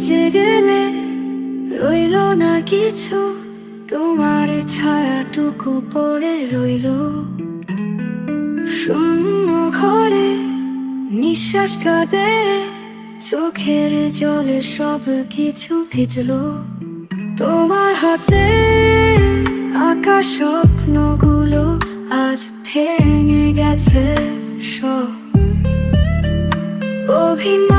গেলে রইল না কিছু। তোমার ছায়াটুকু পড়ে রইল। শূন্য ঘরে নিঃশ্বাস কাঁদে, চোখের জলে সব কিছু ভিজলো। তোমার হাতে আকাশ স্বপ্নগুলো আজ ভেঙে গেছে সব। অভিমানী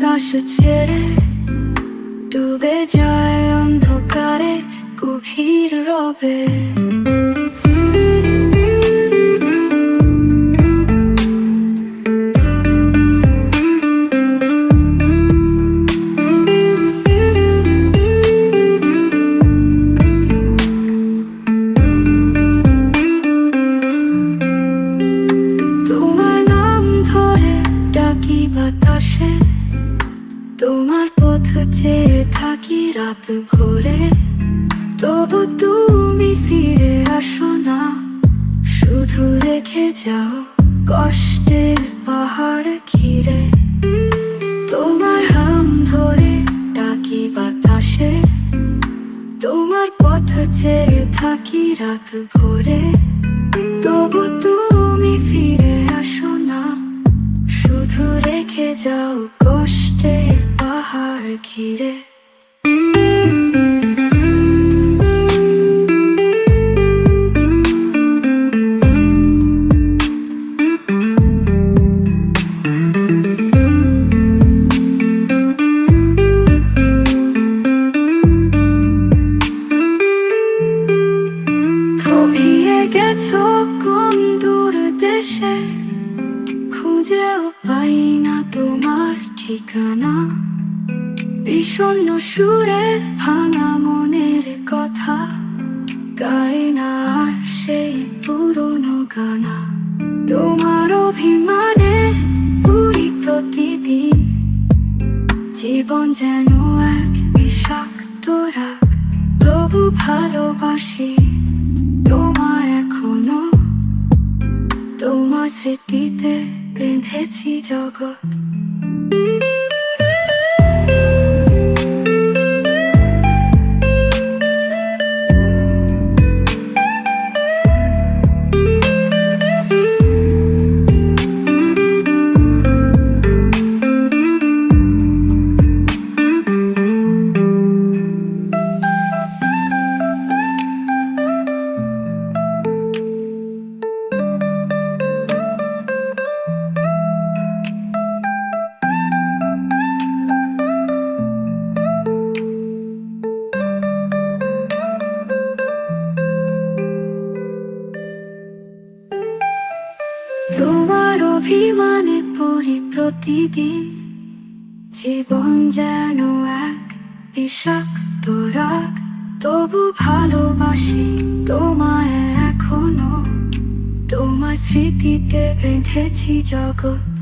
আকাশ ছেড়ে ডুবে যায় অন্ধকারে গভীর রবে। তোমার নাম ধরে ডাকি বাতাসে। পথ থাকি রাত ভোরে। তবু তুমি ফিরে আসো না। শুধু রেখে যাও কষ্টের পাহাড় ঘিরে। তোমার হাম ধরে ডাকি বাতাসে। তোমার পথ চেয়ে থাকি রাত ভোরে। তবু তুমি ফিরে আসো না। শুধু রেখে যাও কষ্টের পাহাড় ঘিরে। গেছো কোন দূর দেশে? খুঁজেও পাই ঠিকানা? বিষণ্ণ সুরে ভাঙা মনের কথা। গায় না সেই পুরনো গানা। তোমার অভিমানে পুরি প্রতিদিন। জীবন যেন এক বিষাক্ত তবু ভালোবাসি তোমার এখনও। তোমার স্মৃতিতে বেঁধেছি জগৎ। Música তোমার অভিমানে পড়ি প্রতিদিন। জীবন যেন এক বিষাক্ত রাগ, তবু ভালোবাসি তোমায় এখনও। তোমার স্মৃতিতে বেঁধেছি জগৎ।